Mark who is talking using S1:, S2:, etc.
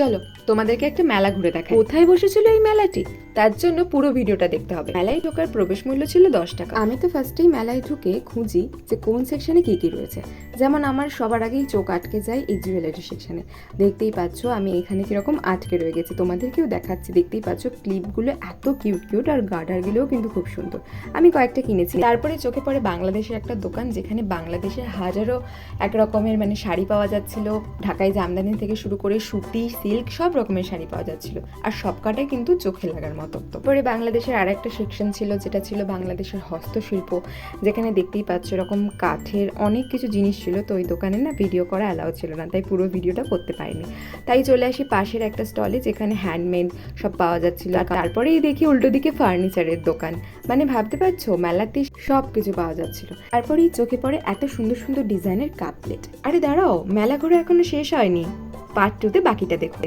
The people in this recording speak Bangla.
S1: চলো তোমাদেরকে একটা মেলা ঘুরে দেখা কোথায় বসেছিল এই মেলাটি? তার জন্য পুরো ভিডিওটা দেখতে হবে। মেলায় ঢোকার প্রবেশ মূল্য ছিল দশ টাকা। আমি তো ফার্স্টেই মেলায় ঢুকে খুঁজি যে কোন সেকশনে কি কি রয়েছে। যেমন আমার সবার আগেই চোখ আটকে যায় এই জুয়েলারি সেকশনে দেখতেই পাচ্ছ আমি এখানে কীরকম আটকে রয়ে গেছি। তোমাদেরকেও দেখাচ্ছি। দেখতেই পাচ্ছ ক্লিপগুলো এত কিউট কিউট আর গার্ডারগুলোও কিন্তু খুব সুন্দর। আমি কয়েকটা কিনেছি। তারপরে চোখে পড়ে বাংলাদেশের একটা দোকান যেখানে বাংলাদেশের হাজারো এক রকমের মানে শাড়ি পাওয়া যাচ্ছিল। ঢাকায় জামদানি থেকে শুরু করে সুতি সিল্ক, সব রকমের শাড়ি পাওয়া যাচ্ছিল। আর সবকটাই কিন্তু চোখে লাগার মতো। তারপরে বাংলাদেশের আর একটা সেকশন ছিল, যেটা ছিল বাংলাদেশের হস্তশিল্প, যেখানে দেখতেই পাচ্ছ এরকম কাঠের অনেক কিছু জিনিস ছিল। তো ওই দোকানে না ভিডিও করা অ্যালাউ ছিল না, তাই পুরো ভিডিওটা করতে পারিনি। তাই চলে আসি পাশের একটা স্টলে যেখানে হ্যান্ডমেড সব পাওয়া যাচ্ছিল। আর তারপরেই দেখি উল্টো দিকে ফার্নিচারের দোকান। মানে ভাবতে পারছ, মেলাতে সব কিছু পাওয়া যাচ্ছিল। তারপরেই চোখে পড়ে এত সুন্দর সুন্দর ডিজাইনের কাপ প্লেট আরে দাঁড়াও, মেলা ঘোরা এখনও শেষ হয়নি। পার্ট টুতে বাকিটা দেখো।